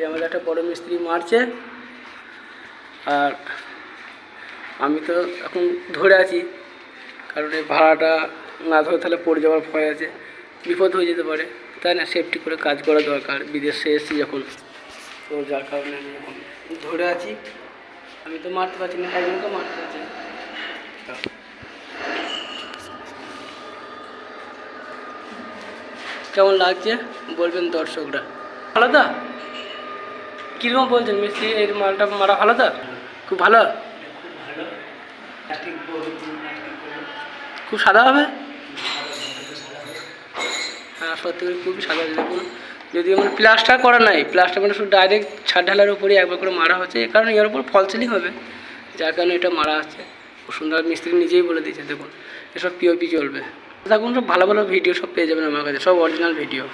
এই আমাদের একটা বড় মিস্ত্রি মারছে। আর আমি তো এখন ধরে আছি, কারণ এই ভাড়াটা না ধরে তাহলে পড়ে যাওয়ার ভয় আছে, বিপদ হয়ে যেতে পারে। তাই না সেফটি করে কাজ করা দরকার, বিদেশে এসেছি যখন। তো যার কারণে আমি এখন ধরে আছি। আমি তো মারতে পারছি না, একজনকে মারতে পারছি কেমন লাগছে? বলবেন দর্শকরা। তো কীরকম বলছেন? মিস্ত্রি এর মালটা মারা ভালো তো? খুব ভালো? খুব সাদা হবে? হ্যাঁ সত্যি করে খুবই সাদা দেখুন যদি মানে প্লাস্টার করা নাই, প্লাস্টার মানে শুধু ডাইরেক্ট ছাদ ঢালার উপরেই একবার করে মারা হচ্ছে। কারণে এর উপর ফল সিলিং হবে, যার কারণে এটা মারা হচ্ছে। খুব সুন্দর মিস্ত্রি নিজেই বলে দিয়েছে, দেখুন। এসব পিওপি চলবে। দেখুন, সব ভালো ভালো ভিডিও সব পেয়ে যাবেন আমার কাছে, সব অরিজিনাল ভিডিও